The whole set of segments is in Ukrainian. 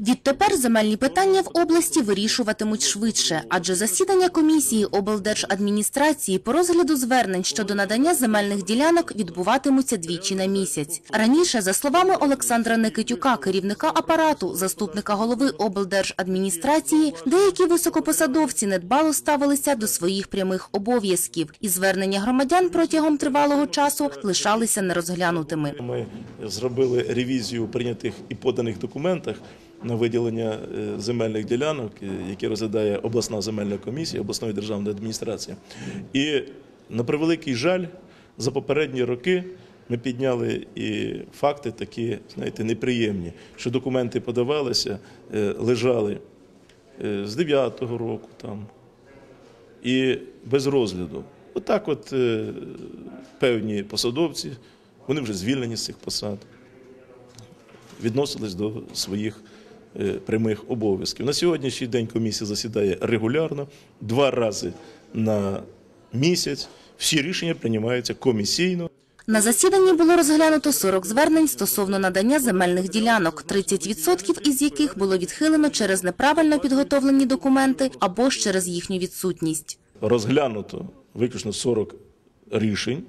Відтепер земельні питання в області вирішуватимуть швидше, адже засідання комісії облдержадміністрації по розгляду звернень щодо надання земельних ділянок відбуватимуться двічі на місяць. Раніше, за словами Олександра Никитюка, керівника апарату, заступника голови облдержадміністрації, деякі високопосадовці недбало ставилися до своїх прямих обов'язків, і звернення громадян протягом тривалого часу лишалися нерозглянутими. Зробили ревізію прийнятих і поданих документах на виділення е, земельних ділянок, е, які розглядає обласна земельна комісія обласної державної адміністрації. І на превеликий жаль, за попередні роки ми підняли і факти такі, знаєте, неприємні, що документи подавалися, е, лежали з 9-го року там і без розгляду. Отак, от е, певні посадовці, вони вже звільнені з цих посад, відносились до своїх е, прямих обов'язків. На сьогоднішній день комісія засідає регулярно, два рази на місяць. Всі рішення приймаються комісійно. На засіданні було розглянуто 40 звернень стосовно надання земельних ділянок, 30% із яких було відхилено через неправильно підготовлені документи або ж через їхню відсутність. Розглянуто виключно 40 рішень,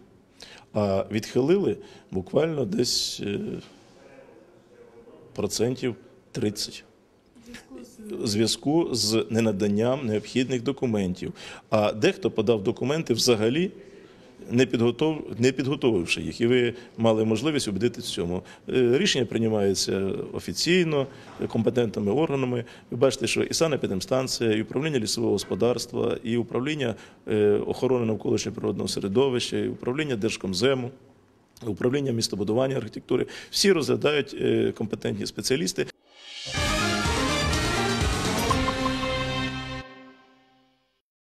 а відхилили буквально десь е, процентів 30. У зв'язку з ненаданням необхідних документів. А дехто подав документи взагалі не, підготов... не підготовивши їх, і ви мали можливість убедитися в цьому. Е, Рішення приймаються офіційно, компетентними органами. Ви бачите, що і санепідемстанція, і управління лісового господарства, і управління е, охорони навколишнього природного середовища, і управління Держкомзему. Управління містобудування архітектури всі розглядають е, компетентні спеціалісти.